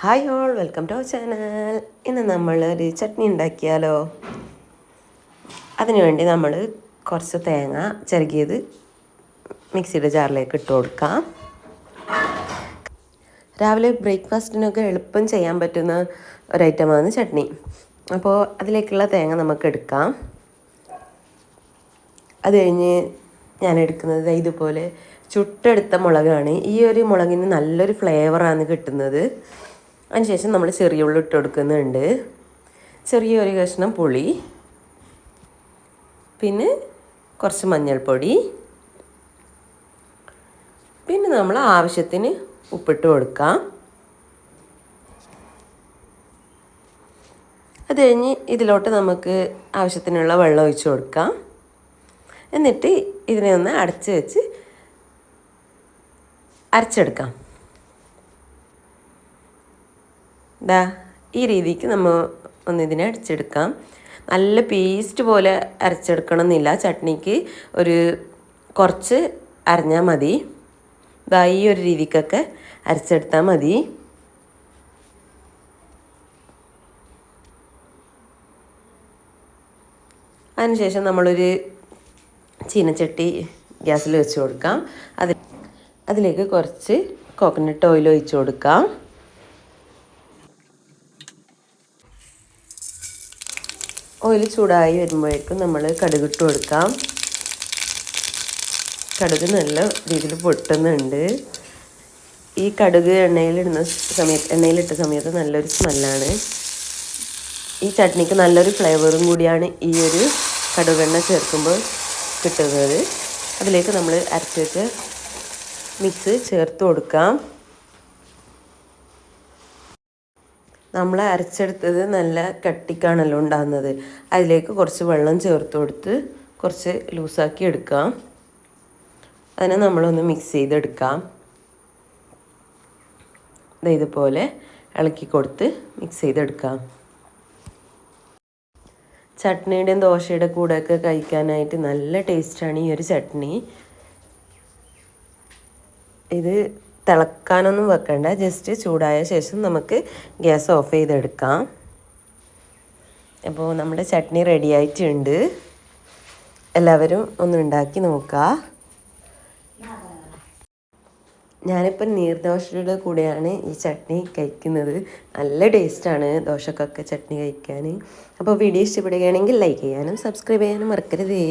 Hi all welcome to our channel ഇന്ന് നമ്മൾ ഒരു ചട്നി ഉണ്ടാക്കിയാലോ? അതിനുവേണ്ടി നമ്മൾ കുറച്ച് തേങ്ങ ചിരകിയത് മിക്സിയുടെ ജാറിലേക്ക് ഇട്ട് കൊടുക്കാം. രാവിലെ ബ്രേക്ക്ഫാസ്റ്റിനൊക്കെ എളുപ്പം ചെയ്യാൻ പറ്റുന്ന ഒരു ഐറ്റമാണ് ചട്നി. അപ്പോൾ അതിലേക്കുള്ള തേങ്ങ നമുക്ക് എടുക്കാം. അത് കഴിഞ്ഞ് ഞാൻ എടുക്കുന്നത് ഇതുപോലെ ചുട്ടെടുത്ത മുളകാണ്. ഈ ഒരു മുളകിന് നല്ലൊരു ഫ്ലേവറാണ് കിട്ടുന്നത്. അതിനുശേഷം നമ്മൾ ചെറിയ ഉള്ളി ഇട്ട് കൊടുക്കുന്നുണ്ട്. ചെറിയൊരു കഷ്ണം പുളി. പിന്നെ കുറച്ച് മഞ്ഞൾപ്പൊടി. പിന്നെ നമ്മൾ ആവശ്യത്തിന് ഉപ്പിട്ട് കൊടുക്കാം. അത് കഴിഞ്ഞ് ഇതിലോട്ട് നമുക്ക് ആവശ്യത്തിനുള്ള വെള്ളം ഒഴിച്ച് കൊടുക്കാം. എന്നിട്ട് ഇതിനെ ഒന്ന് അടച്ച് വെച്ച് അരച്ചെടുക്കാം. ഇതാ ഈ രീതിക്ക് നമ്മൾ ഒന്ന് ഇതിനെ അരച്ചെടുക്കാം നല്ല പേസ്റ്റ് പോലെ അരച്ചെടുക്കണം എന്നില്ല ചട്നിക്ക് ഒരു കുറച്ച് അരഞ്ഞാൽ മതി. ഇതാ ഈ ഒരു രീതിക്കൊക്കെ അരച്ചെടുത്താൽ മതി. അതിനുശേഷം നമ്മളൊരു ചീനച്ചട്ടി ഗ്യാസിൽ വെച്ച് കൊടുക്കാം. അതിൽ അതിലേക്ക് കുറച്ച് കോക്കനട്ട് ഓയിൽ ഒഴിച്ച് കൊടുക്കാം. ഓയിൽ ചൂടായി വരുമ്പോഴേക്കും നമ്മൾ കടുകിട്ട് കൊടുക്കാം. കടുക് നല്ല രീതിയിൽ പൊട്ടുന്നുണ്ട്. ഈ കടുക് എണ്ണയിലിടുന്ന സമയത്ത് എണ്ണയിലിട്ട സമയത്ത് നല്ലൊരു സ്മെല്ലാണ്. ഈ ചട്നിക്ക് നല്ലൊരു ഫ്ലേവറും കൂടിയാണ് ഈ ഒരു കടുകെണ്ണ ചേർക്കുമ്പോൾ കിട്ടുന്നത്. അതിലേക്ക് നമ്മൾ അരച്ച് വെച്ച മിക്സ് ചേർത്ത് കൊടുക്കാം. നമ്മൾ അരച്ചെടുത്തത് നല്ല കട്ടിക്കാണല്ലോ ഉണ്ടാകുന്നത്. അതിലേക്ക് കുറച്ച് വെള്ളം ചേർത്ത് കൊടുത്ത് കുറച്ച് ലൂസാക്കി എടുക്കാം. അതിനെ നമ്മളൊന്ന് മിക്സ് ചെയ്തെടുക്കാം. ഇതുപോലെ ഇളക്കി കൊടുത്ത് മിക്സ് ചെയ്തെടുക്കാം. ചട്നിയുടെയും ദോശയുടെ കൂടെയൊക്കെ കഴിക്കാനായിട്ട് നല്ല ടേസ്റ്റാണ് ഈ ഒരു ചട്നി. ഇത് തിളക്കാനൊന്നും വെക്കണ്ട. ജസ്റ്റ് ചൂടായ ശേഷം നമുക്ക് ഗ്യാസ് ഓഫ് ചെയ്തെടുക്കാം. അപ്പോൾ നമ്മുടെ ചട്നി റെഡി ആയിട്ടുണ്ട്. എല്ലാവരും ഒന്ന് ഉണ്ടാക്കി നോക്കുക ഞാനിപ്പം നീർദോശയുടെ കൂടെയാണ് ഈ ചട്നി കഴിക്കുന്നത്. നല്ല ടേസ്റ്റാണ് ദോശക്കൊക്കെ ചട്നി കഴിക്കാൻ. അപ്പോൾ വീഡിയോ ഇഷ്ടപ്പെടുകയാണെങ്കിൽ ലൈക്ക് ചെയ്യാനും സബ്സ്ക്രൈബ് ചെയ്യാനും മറക്കരുതേ.